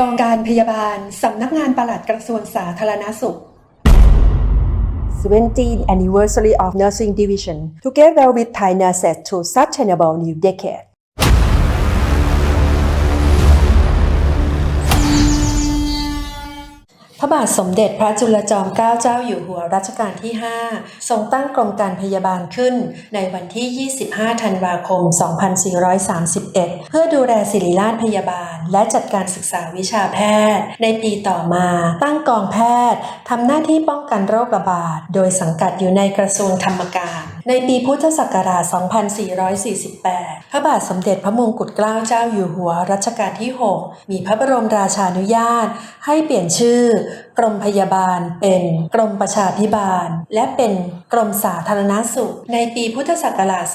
กองการพยาบาล สำนักงานปลัดกระทรวงสาธารณสุข 17th anniversary of Nursing Division, together with Thai nurses to sustainable new decade. พระบาทสมเด็จพระจุลจอมเกล้าเจ้าอยู่หัวรัชกาลที่ 5 ทรงตั้งกรมการพยาบาลขึ้นในวันที่ 25 ธันวาคม 2431 เพื่อดูแลศิริราชพยาบาล และจัดการศึกษาวิชาแพทย์ ในปีต่อมาตั้งกองแพทย์ทำหน้าที่ป้องกันโรคระบาด โดยสังกัดอยู่ในกระทรวงธรรมการ ในปีพุทธศักราช 2448 พระบาทสมเด็จพระมงกุฎเกล้าเจ้าอยู่หัวรัชกาลที่ 6 มีพระบรมราชานุญาต ให้เปลี่ยนชื่อ กรมพยาบาลเป็นกรมประชาภิบาล และเป็นกรมสาธารณสุข ในปีพุทธศักราช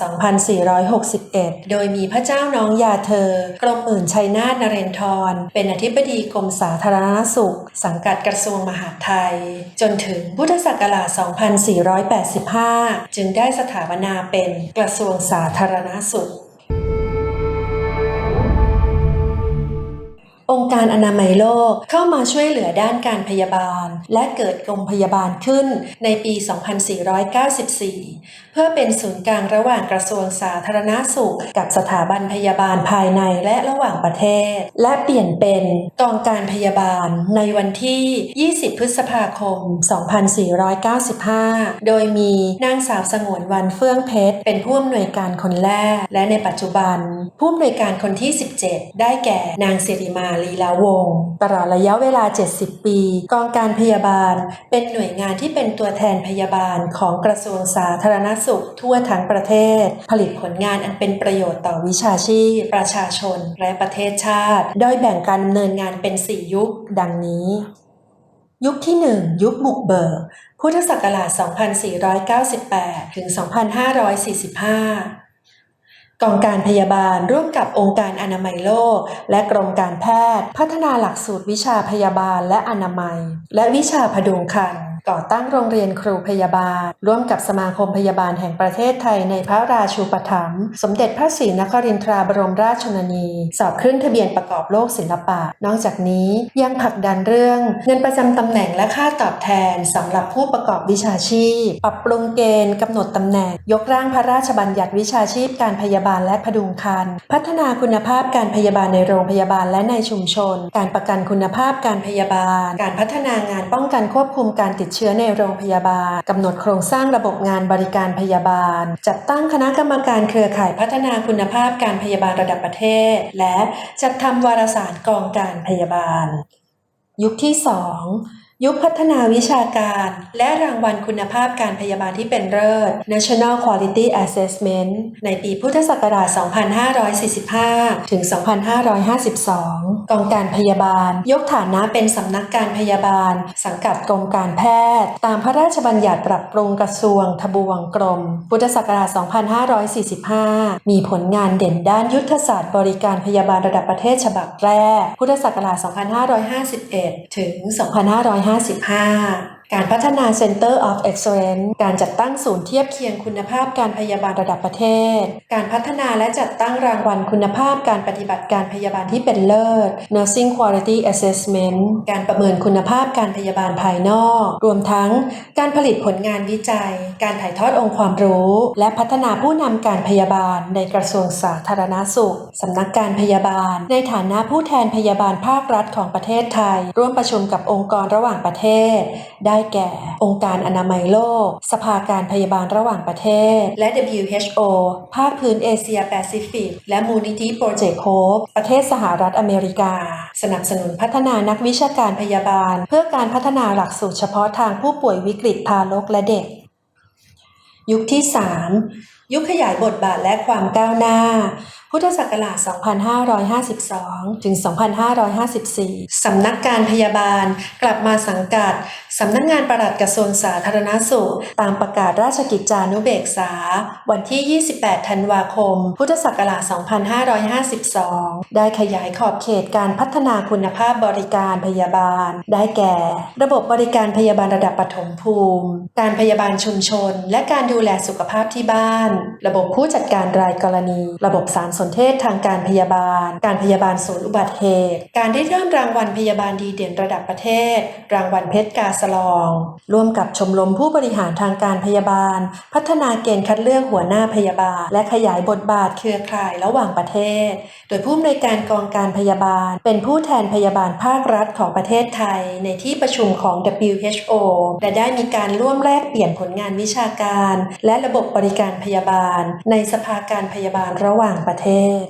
2461 โดยมีพระเจ้าน้องยาเธอ กรมหมื่นชัยนาทนเรนทร เป็นอธิบดีกรมสาธารณสุข สังกัดกระทรวงมหาดไทย จนถึงพุทธศักราช 2485 จึงได้สถาปนาเป็นกระทรวงสาธารณสุข องค์การอนามัยโลกเข้ามาช่วยเหลือด้านการพยาบาล และเกิดกรมพยาบาลขึ้นในปี 2494 เพื่อเป็นศูนย์กลางระหว่างกระทรวงสาธารณาสุข กับสถาบันพยาบาลภายในและระหว่างประเทศ และเปลี่ยนเป็นกองการพยาบาลในวันที่ 20 พฤษภาคม 2495 โดยมีนางสาวสงวนวันเฟื่องเพชร เป็นผู้อำนวยการคนแรก และในปัจจุบัน ผู้อำนวยการคนที่ 17 ได้แก่นางสิริมาลีลาวงศ์ตลอดระยะเวลา 70 ปี กองการพยาบาล เป็นหน่วยงานที่เป็นตัวแทนพยาบาลของกระทรวงสาธารณสุข ทั่วทั้งประเทศ ผลิตผลงานอันเป็นประโยชน์ต่อวิชาชีพ ประชาชน และประเทศชาติ โดยแบ่งการดำเนินงานเป็น 4 ยุค ดังนี้ ยุคที่ 1 ยุคบุกเบิกพุทธศักราช 2498 ถึง 2545 กองการพยาบาลร่วมกับองค์การอนามัยโลก และกรมการแพทย์ พัฒนาหลักสูตรวิชาพยาบาลและอนามัย และวิชาพดุงครรภ์ ก่อตั้งโรงเรียนครูพยาบาล ร่วมกับสมาคมพยาบาลแห่งประเทศไทยในพระราชูปถัมภ์สมเด็จพระศรีนครินทราบรมราชชนนี สอบขึ้นทะเบียนประกอบโลกศิลปะ นอกจากนี้ยังผลักดันเรื่อง เงินประจำตำแหน่งและค่าตอบแทนสำหรับผู้ประกอบวิชาชีพ ปรับปรุงเกณฑ์กำหนดตำแหน่ง ยกร่างพระราชบัญญัติวิชาชีพการพยาบาลและพดุงครรภ์พัฒนาคุณภาพการพยาบาลในโรงพยาบาลและในชุมชน การประกันคุณภาพการพยาบาล การพัฒนางานป้องกันควบคุมการติดเชื้อในโรงพยาบาลกำหนดโครงสร้างระบบงานบริการพยาบาล จัดตั้งคณะกรรมการเครือข่ายพัฒนาคุณภาพการพยาบาลระดับประเทศ และจัดทำวารสารกองการพยาบาล ยุคที่ 2 ยุคพัฒนาวิชาการ และรางวัลคุณภาพการพยาบาลที่เป็นเลิศ National Quality Assessment ในปีพุทธศักราช 2545 ถึง 2552 กองการพยาบาล ยกฐานะเป็นสำนักการพยาบาล สังกัดกรมการแพทย์ ตามพระราชบัญญัติปรับปรุงกระทรวง ทบวงกรม พุทธศักราช 2545 มีผลงานเด่นด้านยุทธศาสตร์บริการพยาบาลระดับประเทศฉบับแรก พุทธศักราช 2551 ถึง 2555 55การพัฒนา Center of Excellence การจัดตั้งศูนย์เทียบเคียงคุณภาพการพยาบาลระดับประเทศ การพัฒนาและจัดตั้งรางวัลคุณภาพการปฏิบัติการพยาบาลที่เป็นเลิศ Nursing Quality Assessment การประเมินคุณภาพการพยาบาลภายนอก รวมทั้งการผลิตผลงานวิจัย การถ่ายทอดองค์ความรู้ และพัฒนาผู้นำการพยาบาลในกระทรวงสาธารณสุขสำนักการพยาบาล ในฐานะผู้แทนพยาบาลภาครัฐของประเทศไทย ร่วมประชุมกับองค์กรระหว่างประเทศได้แก่ องค์การอนามัยโลก สภาการพยาบาลระหว่างประเทศ และ WHO ภาคพื้นเอเชียแปซิฟิก และมูลนิธิโปรเจกต์โฮปประเทศสหรัฐอเมริกา สนับสนุนพัฒนานักวิชาการพยาบาล เพื่อการพัฒนาหลักสูตรเฉพาะทางผู้ป่วยวิกฤตทารกและเด็ก ยุคที่ 3 ยุคขยายบทบาทและความก้าวหน้าพุทธศักราช 2552 ถึง 2554 สำนักการพยาบาลกลับมาสังกัด สำนักงานปลัดกระทรวงสาธารณสุข ตามประกาศราชกิจจานุเบกษา วันที่ 28 ธันวาคม พุทธศักราช 2552 ได้ขยายขอบเขตการพัฒนาคุณภาพบริการพยาบาล ได้แก่ ระบบบริการพยาบาลระดับปฐมภูมิ การพยาบาลชุมชน และการดูแลสุขภาพที่บ้าน ระบบผู้จัดการรายกรณี ระบบสารสนเทศทางการพยาบาล การพยาบาลศูนย์อุบัติเหตุ การได้เริ่มรางวัลพยาบาลดีเด่นระดับประเทศ รางวัลเพชรกาสลอง ร่วมกับชมรมผู้บริหารทางการพยาบาล พัฒนาเกณฑ์คัดเลือกหัวหน้าพยาบาล และขยายบทบาทเครือข่ายระหว่างประเทศ โดยผู้อำนวยการกองการพยาบาล เป็นผู้แทนพยาบาลภาครัฐของประเทศไทย ในที่ประชุมของ WHO และได้มีการร่วมแลกเปลี่ยนผลงานวิชาการ และระบบบริการพยาบาล ในสภาการพยาบาลระหว่างประเทศ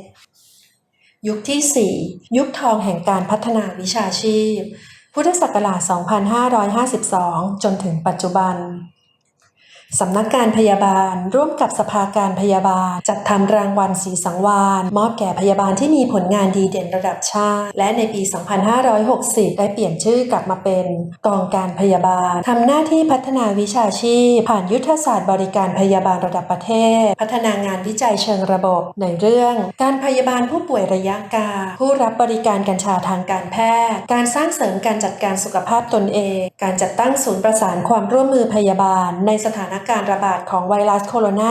ยุคที่ 4 ยุคทองแห่งการพัฒนาวิชาชีพ พุทธศักราช 2552 จนถึงปัจจุบัน สำนักการพยาบาล ร่วมกับสภาการพยาบาล จัดทำรางวัลสีสังวาน มอบแก่พยาบาลที่มีผลงานดีเด่นระดับชาติ และในปี 2560 ได้เปลี่ยนชื่อกลับมาเป็นกองการพยาบาลทำหน้าที่พัฒนาวิชาชีพ ผ่านยุทธศาสตร์บริการพยาบาลระดับประเทศ พัฒนางานวิจัยเชิงระบบในเรื่อง การพยาบาลผู้ป่วยระยะกลางผู้รับบริการกัญชาทางการแพทย์ การสร้างเสริมการจัดการสุขภาพตนเอง การจัดตั้งศูนย์ประสานความร่วมมือพยาบาลในสถานการระบาดของไวรัสโคโรนา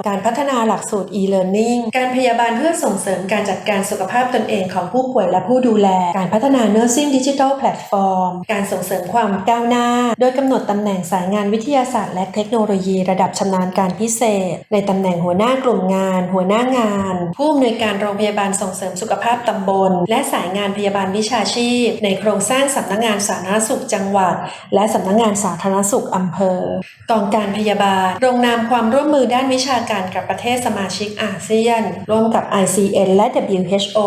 2019 การพัฒนาหลักสูตร e-learning การพยาบาลเพื่อส่งเสริมการจัดการสุขภาพตนเองของผู้ป่วยและผู้ดูแล การพัฒนา nursing digital platform การส่งเสริมความก้าวหน้า โดยกำหนดตำแหน่งสายงานวิทยาศาสตร์และเทคโนโลยีระดับชำนาญการพิเศษ ในตำแหน่งหัวหน้ากลุ่มงาน หัวหน้างาน ผู้อำนวยการโรงพยาบาลส่งเสริมสุขภาพตำบล และสายงานพยาบาลวิชาชีพ ในโครงสร้างสำนักงานสาธารณสุขจังหวัด และสำนักงานสาธารณสุขอำเภอกองการพยาบาลลงนามความร่วมมือด้านวิชาการกับประเทศสมาชิกอาเซียน ร่วมกับ ICN และ WHO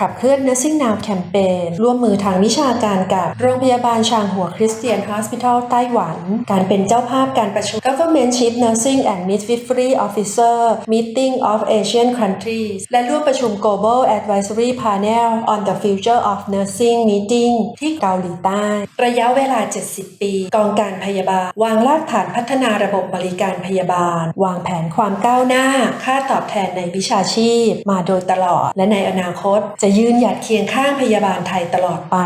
ขับเคลื่อน Nursing Now Campaign ร่วมมือทางวิชาการกับโรงพยาบาลชางหัวคริสเตียน Hospital ไต้หวัน การเป็นเจ้าภาพการประชุม Government Chief Nursing and Midwifery Officer Meeting of Asian Countries และร่วมประชุม Global Advisory Panel on the Future of Nursing Meeting ที่เกาหลีใต้ ระยะเวลา 70 ปี กองการพยาบาล วางรากฐานพัฒนาระบบบริการพยาบาล วางแผนความก้าวหน้า ค่าตอบแทนในวิชาชีพ มาโดยตลอด และในอนาคต จะยืนหยัดเคียงข้างพยาบาลไทยตลอดไป